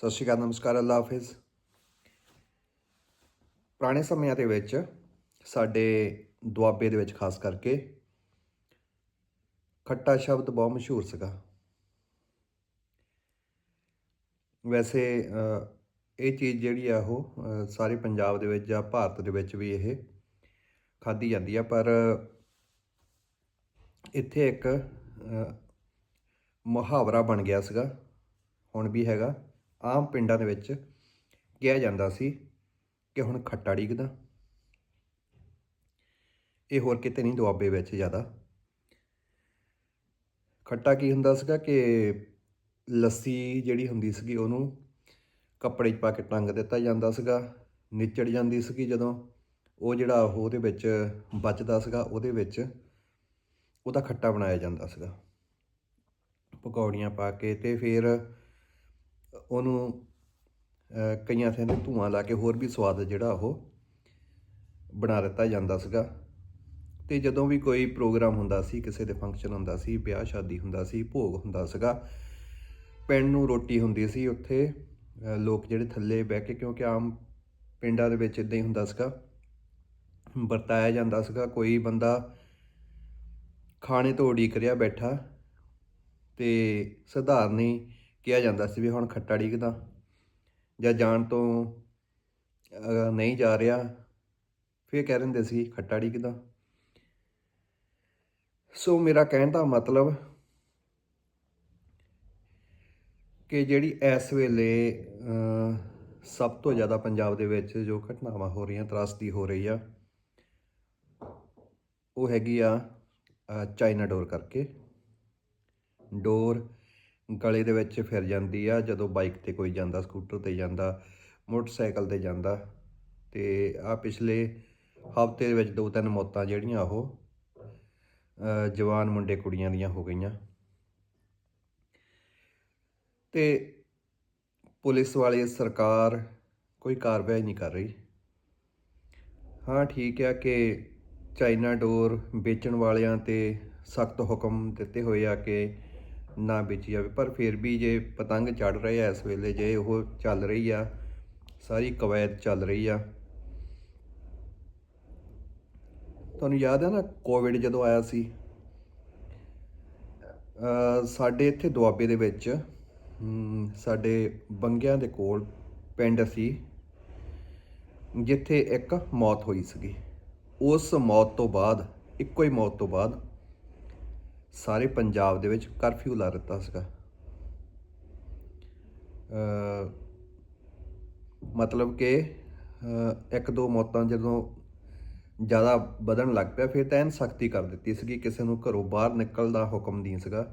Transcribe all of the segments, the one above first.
ਸਤਿ ਸ਼੍ਰੀ ਅਕਾਲ, ਨਮਸਕਾਰ, ਅੱਲਾ ਹਾਫਿਜ਼। ਪੁਰਾਣੇ ਸਮਿਆਂ ਦੇ ਵਿੱਚ ਸਾਡੇ ਦੁਆਬੇ ਦੇ ਵਿੱਚ ਖਾਸ ਕਰਕੇ ਖੱਟਾ ਸ਼ਬਦ ਬਹੁਤ ਮਸ਼ਹੂਰ ਸੀਗਾ। ਵੈਸੇ ਇਹ ਚੀਜ਼ ਜਿਹੜੀ ਆ ਉਹ ਸਾਰੇ ਪੰਜਾਬ ਦੇ ਵਿੱਚ ਜਾਂ ਭਾਰਤ ਦੇ ਵਿੱਚ ਵੀ ਇਹ ਖਾਧੀ ਜਾਂਦੀ ਆ, ਪਰ ਇੱਥੇ ਇੱਕ ਮੁਹਾਵਰਾ ਬਣ ਗਿਆ ਸੀਗਾ, ਹੁਣ ਵੀ ਹੈਗਾ। ਆਮ ਪਿੰਡਾਂ ਦੇ ਵਿੱਚ ਕਿਹਾ ਜਾਂਦਾ ਸੀ ਕਿ ਹੁਣ ਖੱਟਾ ਡਿੱਗਦਾ ਇਹ ਹੋਰ ਕਿਤੇ ਨਹੀਂ, ਦੁਆਬੇ ਵਿੱਚ ਜ਼ਿਆਦਾ। ਖੱਟਾ ਕੀ ਹੁੰਦਾ ਸੀਗਾ ਕਿ ਲੱਸੀ ਜਿਹੜੀ ਹੁੰਦੀ ਸੀਗੀ, ਉਹਨੂੰ ਕੱਪੜੇ 'ਚ ਪਾ ਕੇ ਟੰਗ ਦਿੱਤਾ ਜਾਂਦਾ ਸੀਗਾ, ਨਿਚੜ ਜਾਂਦੀ ਸੀਗੀ ਜਦੋਂ। ਉਹ ਜਿਹੜਾ ਉਹ ਉਹਦੇ ਵਿੱਚ ਬਚਦਾ ਸੀਗਾ, ਉਹਦੇ ਵਿੱਚ ਉਹਦਾ ਖੱਟਾ ਬਣਾਇਆ ਜਾਂਦਾ ਸੀਗਾ। ਪਕੌੜੀਆਂ ਪਾ ਕੇ ਤੇ ਫਿਰ ਉਹਨੂੰ ਕਈਆਂ ਥਾਂ ਤੇ ਧੂਆਂ ਲਾ ਕੇ ਹੋਰ ਵੀ ਸਵਾਦ ਜਿਹੜਾ ਉਹ ਬਣਾ ਦਿੱਤਾ ਜਾਂਦਾ ਸੀਗਾ। ਤੇ ਜਦੋਂ ਵੀ ਕੋਈ ਪ੍ਰੋਗਰਾਮ ਹੁੰਦਾ ਸੀ, ਕਿਸੇ ਦੇ ਫੰਕਸ਼ਨ ਹੁੰਦਾ ਸੀ, ਵਿਆਹ, ਸ਼ਾਦੀ ਹੁੰਦਾ ਸੀ, ਭੋਗ ਹੁੰਦਾ ਸੀਗਾ, ਪਿੰਡ ਨੂੰ ਰੋਟੀ ਹੁੰਦੀ ਸੀ ਉੱਥੇ ਲੋਕ ਜਿਹੜੇ ਥੱਲੇ ਬਹਿ ਕੇ, ਕਿਉਂਕਿ ਆਮ ਪਿੰਡਾਂ ਦੇ ਵਿੱਚ ਇਦਾਂ ਹੀ ਹੁੰਦਾ ਸੀਗਾ, ਵਰਤਾਇਆ ਜਾਂਦਾ ਸੀਗਾ, ਕੋਈ ਬੰਦਾ ਖਾਣੇ ਤੋਂ ਉਡੀਕ ਰਿਹਾ ਬੈਠਾ ਤੇ ਸਧਾਰਨ ਹੀ ਕਿਹਾ ਜਾਂਦਾ ਸੀ ਵੀ ਹੁਣ ਖੱਟਾ ਡਿੱਗਦਾ ਜਾਂ ਜਾਣ ਤੋਂ ਨਹੀਂ ਜਾ ਰਿਹਾ, ਫਿਰ ਕਹਿ ਦਿੰਦੇ ਸੀ ਖੱਟਾ ਡਿੱਗਦਾ ਸੋ ਮੇਰਾ ਕਹਿਣ ਦਾ ਮਤਲਬ ਕਿ ਜਿਹੜੀ ਇਸ ਵੇਲੇ ਸਭ ਤੋਂ ਜ਼ਿਆਦਾ ਪੰਜਾਬ ਦੇ ਵਿੱਚ ਜੋ ਘਟਨਾਵਾਂ ਹੋ ਰਹੀਆਂ, ਤਰਾਸਦੀ ਹੋ ਰਹੀ ਆ, ਉਹ ਹੈਗੀ ਆ ਚਾਈਨਾ ਡੋਰ ਕਰਕੇ। ਡੋਰ ਗਲੇ ਦੇ ਵਿੱਚ ਫਿਰ ਜਾਂਦੀ ਆ, ਜਦੋਂ ਬਾਈਕ ਤੇ ਕੋਈ ਜਾਂਦਾ, ਸਕੂਟਰ ਤੇ ਜਾਂਦਾ, ਮੋਟਰਸਾਈਕਲ ਤੇ ਜਾਂਦਾ। ਤੇ ਆ ਪਿਛਲੇ ਹਫ਼ਤੇ ਦੇ ਵਿੱਚ ਦੋ ਤਿੰਨ ਮੌਤਾਂ ਜਿਹੜੀਆਂ ਉਹ ਜਵਾਨ ਮੁੰਡੇ ਕੁੜੀਆਂ ਦੀਆਂ ਹੋ ਗਈਆਂ। ਤੇ ਪੁਲਿਸ ਵਾਲੀ ਸਰਕਾਰ ਕੋਈ ਕਾਰਵਾਈ ਨਹੀਂ ਕਰ ਰਹੀ। ਹਾਂ, ਠੀਕ ਆ ਕਿ ਚਾਈਨਾ ਡੋਰ ਵੇਚਣ ਵਾਲਿਆਂ ਤੇ ਸਖਤ ਹੁਕਮ ਦਿੱਤੇ ਹੋਏ ਆ ਕਿ ਨਾ ਵੇਚੀ ਜਾਵੇ। ਪਰ ਫਿਰ ਵੀ ਜੇ ਪਤੰਗ ਚੜ ਰਹੇ ਆ, ਇਸ ਵੇਲੇ ਜੇ ਉਹ ਚੱਲ ਰਹੀ ਆ, ਸਾਰੀ ਕਵਾਇਦ ਚੱਲ ਰਹੀ ਆ। ਤੁਹਾਨੂੰ ਯਾਦ ਹੈ ਨਾ ਕੋਵਿਡ ਜਦੋਂ ਆਇਆ ਸੀ ਸਾਡੇ ਇੱਥੇ ਦੁਆਬੇ ਦੇ ਵਿੱਚ ਸਾਡੇ ਬੰਗਿਆਂ ਦੇ ਕੋਲ ਪਿੰਡ ਸੀ, ਜਿੱਥੇ ਇੱਕ ਮੌਤ ਹੋਈ ਸੀਗੀ। ਉਸ ਮੌਤ ਤੋਂ ਬਾਅਦ, ਇੱਕੋ ਹੀ ਮੌਤ ਤੋਂ ਬਾਅਦ ਸਾਰੇ ਪੰਜਾਬ ਦੇ ਵਿੱਚ ਕਰਫਿਊ ਲਾ ਦਿੱਤਾ ਸੀਗਾ। ਮਤਲਬ ਕਿ ਇੱਕ ਦੋ ਮੌਤਾਂ ਜਦੋਂ ਜ਼ਿਆਦਾ ਵਧਣ ਲੱਗ ਪਿਆ, ਫਿਰ ਤਾਂ ਐਨ ਸਖਤੀ ਕਰ ਦਿੱਤੀ ਸੀਗੀ, ਕਿਸੇ ਨੂੰ ਘਰੋਂ ਬਾਹਰ ਨਿਕਲਣ ਦਾ ਹੁਕਮ ਨਹੀਂ ਸੀਗਾ।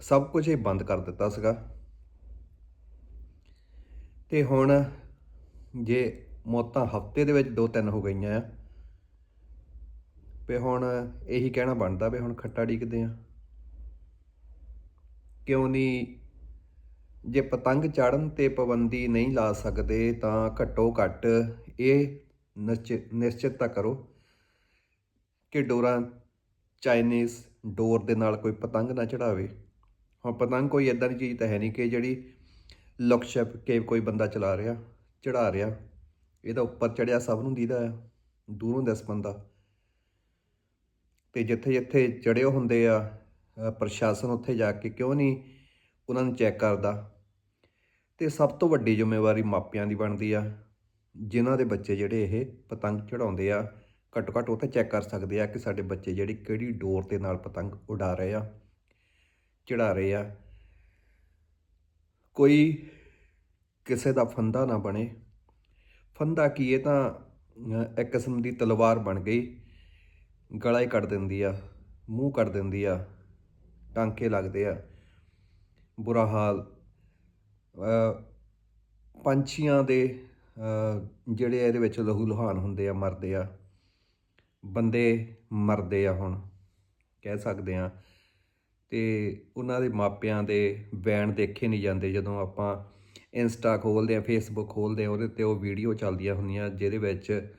ਸਭ ਕੁਝ ਇਹ ਬੰਦ ਕਰ ਦਿੱਤਾ ਸੀਗਾ। ਤੇ ਹੁਣ ਜੇ ਮੌਤਾਂ ਹਫ਼ਤੇ ਦੇ ਵਿੱਚ ਦੋ ਤਿੰਨ ਹੋ ਗਈਆਂ ਆ ਵੀ ਹੁਣ ਇਹੀ ਕਹਿਣਾ ਬਣਦਾ ਵੀ ਹੁਣ ਖੱਟਾ ਡੀਕਦੇ ਆ ਕਿਉਂ ਨਹੀਂ? ਜੇ ਪਤੰਗ ਚੜਨ ਤੇ ਪਾਬੰਦੀ ਨਹੀਂ ਲਾ ਸਕਦੇ ਤਾਂ ਘੱਟੋ ਘੱਟ ਇਹ ਨਿਸ਼ਚਿ- ਨਿਸ਼ਚਿਤ ਤਾਂ ਕਰੋ ਕਿ ਡੋਰਾਂ ਚਾਈਨੀਜ਼ ਡੋਰ ਦੇ ਨਾਲ ਕੋਈ ਪਤੰਗ ਨਾ ਚੜਾਵੇ ਹੁਣ ਪਤੰਗ ਕੋਈ ਇਦਾਂ ਦੀ ਚੀਜ਼ ਤਾਂ ਹੈ ਨਹੀਂ ਕਿ ਜਿਹੜੀ ਲੁਕ ਛਿਪ ਕੇ ਕੋਈ ਬੰਦਾ ਚਲਾ ਰਿਹਾ ਚੜਾ ਰਿਹਾ। ਇਹਦਾ ਉੱਪਰ ਚੜਿਆ ਸਭ ਨੂੰ ਦੀਦਾ ਆ ਦੂਰੋਂ ਦਿਸ ਬੰਦਾ। ਤੇ ਜਿੱਥੇ ਜਿੱਥੇ ਚੜਿਓ ਹੁੰਦੇ ਆ ਪ੍ਰਸ਼ਾਸਨ ਉੱਥੇ ਜਾ ਕੇ ਕਿਉਂ ਨਹੀਂ ਉਹਨਾਂ ਨੂੰ ਚੈੱਕ ਕਰਦਾ। ਤੇ ਸਭ ਤੋਂ ਵੱਡੀ ਜ਼ਿੰਮੇਵਾਰੀ ਮਾਪਿਆਂ ਦੀ ਬਣਦੀ ਆ। ਜਿਨ੍ਹਾਂ ਦੇ ਬੱਚੇ ਜਿਹੜੇ ਇਹ ਪਤੰਗ ਚੜਾਉਂਦੇ ਆ, ਘੱਟੋ ਘੱਟ ਉਹ ਤਾਂ ਚੈੱਕ ਕਰ ਸਕਦੇ ਆ ਕਿ ਸਾਡੇ ਬੱਚੇ ਜਿਹੜੇ ਕਿਹੜੀ ਡੋਰ ਦੇ ਨਾਲ ਪਤੰਗ ਉਡਾ ਰਹੇ ਆ ਚੜਾ ਰਹੇ ਆ। ਕੋਈ ਕਿਸੇ ਦਾ ਫੰਦਾ ਨਾ ਬਣੇ। ਫੰਦਾ ਕੀ ਇਹ ਤਾਂ ਇੱਕ ਕਿਸਮ ਦੀ ਤਲਵਾਰ ਬਣ ਗਈ। ਗਲਾ ਹੀ ਕੱਟ ਦਿੰਦੀ ਆ ਮੂੰਹ ਕੱਟ ਦਿੰਦੀ ਆ ਟਾਂਕੇ ਲੱਗਦੇ ਆ। ਬੁਰਾ ਹਾਲ। ਪੰਛੀਆਂ ਦੇ ਅ, ਜਿਹੜੇ ਇਹਦੇ ਵਿੱਚ ਲਹੂ ਲੁਹਾਨ ਹੁੰਦੇ ਆ ਮਰਦੇ ਆ। ਬੰਦੇ ਮਰਦੇ ਆ ਹੁਣ ਕਹਿ ਸਕਦੇ ਆ। ਤੇ ਉਹਨਾਂ ਦੇ ਮਾਪਿਆਂ ਦੇ ਬੈਨ ਦੇਖੇ ਨਹੀਂ ਜਾਂਦੇ। ਜਦੋਂ ਆਪਾਂ ਇੰਸਟਾ ਖੋਲਦੇ ਆ ਫੇਸਬੁੱਕ ਖੋਲਦੇ ਆ ਉਹਦੇ ਤੇ ਉਹ ਵੀਡੀਓ ਚੱਲਦੀਆਂ ਹੁੰਦੀਆਂ ਜਿਹਦੇ ਵਿੱਚ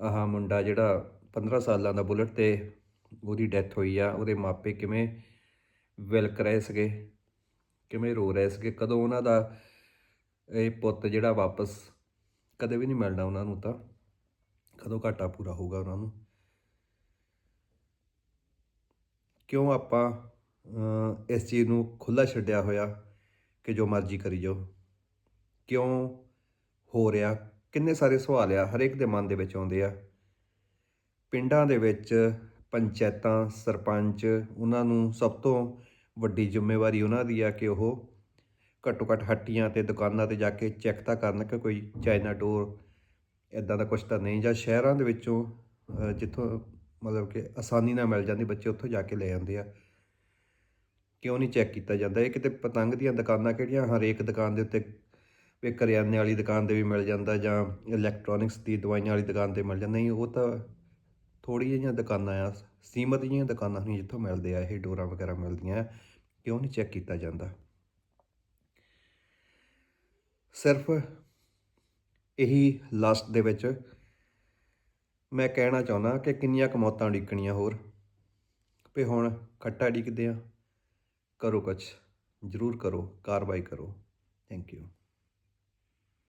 ਆਹ ਮੁੰਡਾ ਜਿਹੜਾ 15 ਸਾਲਾਂ ਦਾ ਬੁਲਟ ਤੇ ਉਹਦੀ ਡੈਥ ਹੋਈ ਆ, ਉਹਦੇ ਮਾਪੇ ਕਿਵੇਂ ਵਿਲਕ ਰਹੇ ਸੀਗੇ, ਕਿਵੇਂ ਰੋ ਰਹੇ ਸੀਗੇ, ਕਦੋਂ ਉਹਨਾਂ ਦਾ ਇਹ ਪੁੱਤ ਜਿਹੜਾ ਵਾਪਸ ਕਦੇ ਵੀ ਨਹੀਂ ਮਿਲਣਾ ਉਹਨਾਂ ਨੂੰ ਤਾਂ, ਕਦੋਂ ਘਾਟਾ ਪੂਰਾ ਹੋਊਗਾ ਉਹਨਾਂ ਨੂੰ? ਕਿਉਂ ਆਪਾਂ ਇਸ ਚੀਜ਼ ਨੂੰ ਖੁੱਲਾ ਛੱਡਿਆ ਹੋਇਆ ਕਿ ਜੋ ਮਰਜ਼ੀ ਕਰੀ ਜਾਓ? ਕਿਉਂ ਹੋ ਰਿਹਾ? ਕਿੰਨੇ ਸਾਰੇ ਸਵਾਲ ਆ, ਹਰੇਕ ਦੇ ਮਨ ਦੇ ਵਿੱਚ ਆਉਂਦੇ ਆ। ਪਿੰਡਾਂ ਦੇ ਵਿੱਚ ਪੰਚਾਇਤਾਂ, ਸਰਪੰਚ, ਉਹਨਾਂ ਨੂੰ ਸਭ ਤੋਂ ਵੱਡੀ ਜ਼ਿੰਮੇਵਾਰੀ ਉਹਨਾਂ ਦੀ ਆ ਕਿ ਉਹ ਘੱਟੋ ਘੱਟ ਹੱਟੀਆਂ ਤੇ ਦੁਕਾਨਾਂ ਤੇ ਜਾ ਕੇ ਚੈੱਕ ਤਾਂ ਕਰਨ ਕਿ ਕੋਈ ਚਾਈਨਾ ਡੋਰ ਇਦਾਂ ਦਾ ਕੁਝ ਤਾਂ ਨਹੀਂ ਜਾਂ ਸ਼ਹਿਰਾਂ ਦੇ ਵਿੱਚੋਂ ਜਿੱਥੋਂ ਮਤਲਬ ਕਿ ਆਸਾਨੀ ਨਾਲ ਮਿਲ ਜਾਂਦੀ ਬੱਚੇ ਉੱਥੋਂ ਜਾ ਕੇ ਲੈ ਜਾਂਦੇ ਆ। ਕਿਉਂ ਨਹੀਂ ਚੈੱਕ ਕੀਤਾ ਜਾਂਦਾ? ਇਹ ਕਿਤੇ ਪਤੰਗ ਦੀਆਂ ਦੁਕਾਨਾਂ ਕਿਹੜੀਆਂ? ਹਰੇਕ ਦੁਕਾਨ ਦੇ ਉੱਤੇ ਵੀ ਕਰਿਆਨੇ ਵਾਲੀ ਦੁਕਾਨ ਤੇ ਵੀ ਮਿਲ ਜਾਂਦਾ ਜਾਂ ਇਲੈਕਟ੍ਰੋਨਿਕਸ ਦੀ ਦਵਾਈਆਂ ਵਾਲੀ ਦੁਕਾਨ ਤੇ ਮਿਲ ਜਾਂਦਾ। ਨਹੀਂ, ਉਹ ਤਾਂ ਥੋੜੀ ਜਿਹੀਆਂ ਦੁਕਾਨਾਂ ਆ, ਸੀਮਤ ਜਿਹੀਆਂ ਦੁਕਾਨਾਂ ਨਹੀਂ ਜਿੱਥੋਂ ਮਿਲਦੇ ਆ, ਇਹ ਡੋਰਾਂ ਵਗੈਰਾ ਮਿਲਦੀਆਂ, ਕਿਉਂ ਨਹੀਂ ਚੈੱਕ ਕੀਤਾ ਜਾਂਦਾ? ਸਿਰਫ ਇਹੀ ਲਾਸਟ ਦੇ ਵਿੱਚ ਮੈਂ ਕਹਿਣਾ ਚਾਹੁੰਦਾ ਕਿ ਕਿੰਨੀਆਂ ਕੁ ਮੌਤਾਂ ਉਡੀਕਣੀਆਂ ਹੋਰ? ਵੀ ਹੁਣ ਖੱਟਾ ਉਡੀਕਦੇ ਆ, ਕਰੋ ਕੁਛ, ਜ਼ਰੂਰ ਕਰੋ, ਕਾਰਵਾਈ ਕਰੋ। Thank you